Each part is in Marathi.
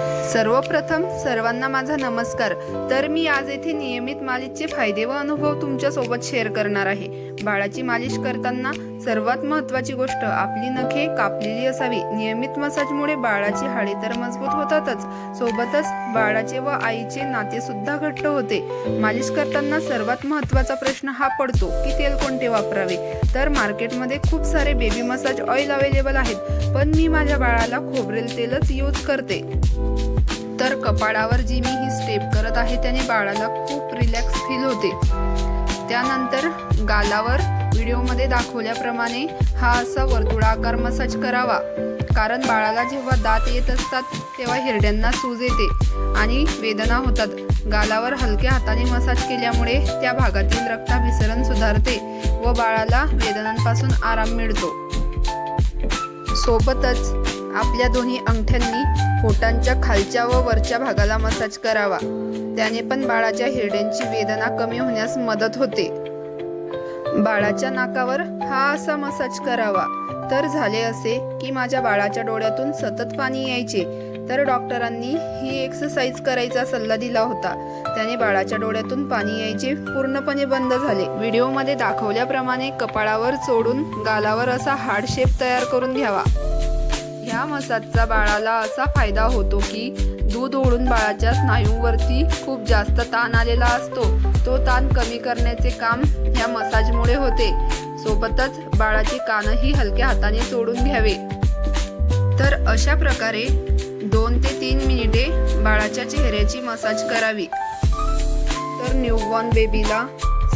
सर्वप्रथम सर्वांना माझा नमस्कार. तर मी आज येथे नियमित मालिशचे फायदे व अनुभव तुमच्यासोबत शेअर करणार आहे. बाळाची मालिश करताना सर्वात महत्त्वाची गोष्ट आपली नखे कापलेली असावी. नियमित मसाजमुळे बाळाची हाडे तर मजबूत होतातच. सोबतच बाळाचे व आईचे नाते सुद्धा घट्ट होते. मालिश करताना सर्वात महत्त्वाचा प्रश्न हा पडतो की तेल कोणते वापरावे? तर मार्केटमध्ये खूप सारे बेबी मसाज ऑइल अवेलेबल आहेत. पण मी माझ्या बाळाला खोबरेल तेलच यूज करते. तर कपाळावर जी मी ही स्टेप करत आहे त्याने बाळाला खूप रिलॅक्स फील होते. त्यानंतर गालावर व्हिडिओमध्ये दाखवल्याप्रमाणे हा असा वर्तुळाकार मसाज करावा. कारण बाळाला जेव्हा दात येत असतात तेव्हा हिरड्यांना सूज येते आणि वेदना होतात. गालावर हलक्या हाताने मसाज केल्यामुळे त्या भागातील रक्ताभिसरण सुधारते व बाळाला वेदनांपासून आराम मिळतो. सोबतच आपल्या दोन्ही अंगठ्यांनी पोटांच्या खालच्या व वरच्या भागाला मसाज करावा. त्याने पण बाळाच्या हिरड्यांची वेदना कमी होण्यास मदत होते. बाळाच्या नाकावर हा असा मसाज करावा. तर झाले असे की माझ्या बाळाच्या डोळ्यातून सतत पाणी यायचे. तर डॉक्टरांनी ही एक्सरसाइज करायचा सल्ला दिला होता. त्याने बाळाच्या डोळ्यातून पाणी यायचे पूर्णपणे बंद झाले. व्हिडिओमध्ये दाखवल्याप्रमाणे कपाळावर चोडून गालावर असा हार्ड शेप तयार करून घ्यावा. ह्या मसाजचा बाळाला असा फायदा होतो की दूध ओढून बाळाच्या स्नायूंवरती खूप जास्त ताण आलेला असतो. तो ताण कमी करण्याचे काम ह्या मसाजमुळे होते. सोबतच बाळाची कानही हलक्या हाताने सोडून घ्यावे. तर अशा प्रकारे दोन ते तीन मिनिटे बाळाच्या चेहऱ्याची मसाज करावी. तर न्यूबॉर्न बेबीला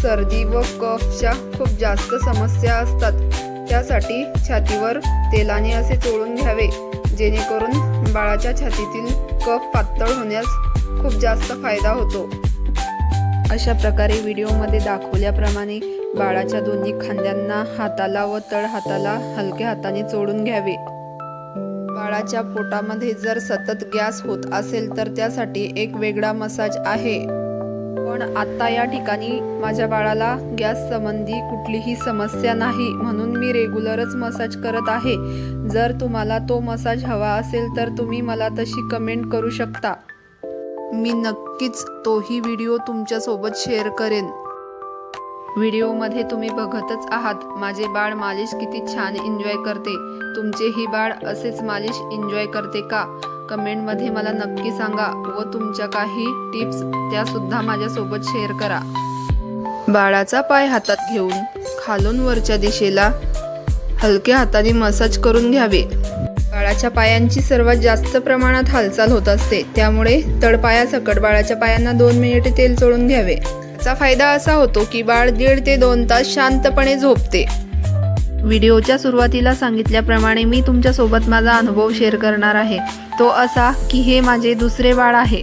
सर्दी व कफच्या खूप जास्त समस्या असतात. त्यासाठी छातीवर तेलाने असे चोळून घ्यावे जेणेकरून बाळाच्या छातीतील कफ पातळ होण्यास खूप जास्त फायदा होतो. अशा प्रकारे व्हिडिओमध्ये दाखवल्याप्रमाणे बाळाच्या दोन्ही खांद्यांना हाताला व तळ हाताला हलक्या हाताने चोळून घ्यावे. बाळाच्या पोटामध्ये जर सतत गॅस होत असेल तर त्यासाठी एक वेगळा मसाज आहे. पण आता या ठिकाणी माझ्या बाळाला गॅस संबंधी कुठलीही समस्या नाही म्हणून मी रेग्युलरच मसाज करत आहे. जर तुम्हाला तो मसाज हवा असेल तर तुम्ही मला तशी कमेंट करू शकता. मी नक्कीच तोही व्हिडिओ तुमच्यासोबत शेअर करेन. व्हिडिओमध्ये तुम्ही बघतच आहात माझे बाळ मालिश किती छान एन्जॉय करते. तुमचेही बाळ असेच मालिश एन्जॉय करते का? कमेंटमध्ये मला नक्की सांगा व तुमच्या काही टिप्स त्यासुद्धा माझ्यासोबत शेअर करा. बाळाचा पाय हातात घेऊन खालून वरच्या दिशेला हलक्या हाताने मसाज करून घ्यावे. बाळाच्या पायांची सर्वात जास्त प्रमाणात हालचाल होत असते. त्यामुळे तडपायासकट बाळाच्या पायांना दोन मिनिटे तेल चोळून घ्यावे. याचा फायदा असा होतो की बाळ दीड ते दोन तास शांतपणे झोपते. व्हिडिओच्या सुरुवातीला सांगितल्याप्रमाणे मी तुमच्यासोबत माझा अनुभव शेअर करणार आहे. तो असा की हे माझे दुसरे बाळ आहे.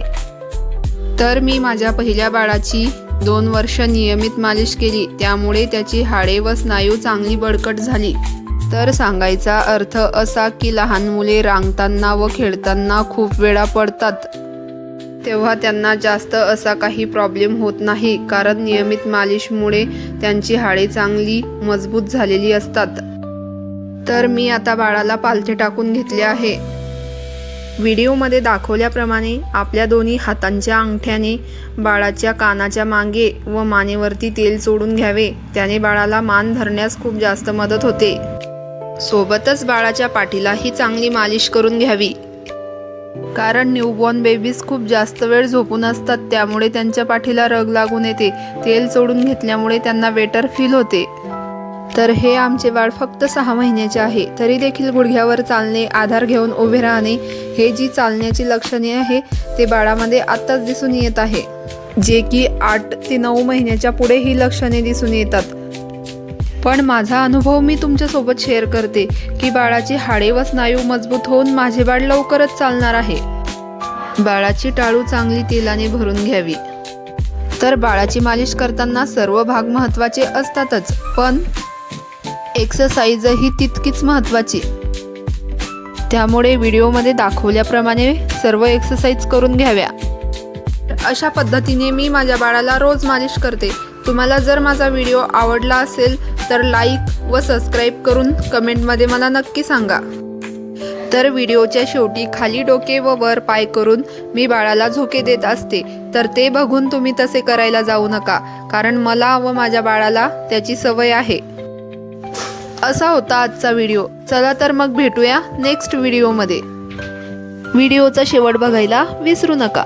तर मी माझ्या पहिल्या बाळाची दोन वर्ष नियमित मालिश केली. त्यामुळे त्याची हाडे व स्नायू चांगली बळकट झाली. तर सांगायचा अर्थ असा की लहान मुले रांगताना व खेळताना खूप वेळा पडतात. तेव्हा त्यांना जास्त असा काही प्रॉब्लेम होत नाही. कारण नियमित मालिशमुळे त्यांची हाडे चांगली मजबूत झालेली असतात. तर मी आता बाळाला पालथे टाकून घेतले आहे. व्हिडिओमध्ये दाखवल्याप्रमाणे आपल्या दोन्ही हातांच्या अंगठ्याने बाळाच्या कानाच्या मागे व मानेवरती तेल सोडून घ्यावे. त्याने बाळाला मान धरण्यास खूप जास्त मदत होते. सोबतच बाळाच्या पाठीलाही चांगली मालिश करून घ्यावी. कारण न्यूबॉर्न बेबीज खूप जास्त वेळ झोपून असतात त्यामुळे त्यांच्या पाठीला रग लागून येते. तेल चोडून घेतल्यामुळे त्यांना वेटर फील होते. तर हे आमचे बाळ फक्त सहा महिन्याचे आहे. तरी देखील गुडघ्यावर चालणे आधार घेऊन उभे राहणे हे जी चालण्याची लक्षणे आहे ते बाळामध्ये आत्ताच दिसून येत आहे. जे की आठ ते नऊ महिन्याच्या पुढे ही लक्षणे दिसून येतात. पण माझा अनुभव मी तुमच्यासोबत शेअर करते की बाळाची हाडे व स्नायू मजबूत होऊन माझे बाळ लवकरच चालणार आहे. बाळाची टाळू चांगली तेलाने भरून घ्यावी. तर बाळाची मालिश करताना सर्व भाग महत्त्वाचे असतातच पण एक्सरसाइजही तितकीच महत्त्वाची. त्यामुळे व्हिडिओमध्ये दाखवल्याप्रमाणे सर्व एक्सरसाइज करून घ्याव्या. अशा पद्धतीने मी माझ्या बाळाला रोज मालिश करते. तुम्हाला जर माझा व्हिडिओ आवडला असेल तर लाईक व सबस्क्राईब करून कमेंटमध्ये मला नक्की सांगा. तर व्हिडिओच्या शेवटी खाली डोके व वर पाय करून मी बाळाला झोके देत असते तर ते बघून तुम्ही तसे करायला जाऊ नका कारण मला व माझ्या बाळाला त्याची सवय आहे. असा होता आजचा व्हिडिओ चला तर मग भेटूया नेक्स्ट व्हिडिओमध्ये व्हिडिओचा शेवट बघायला विसरू नका.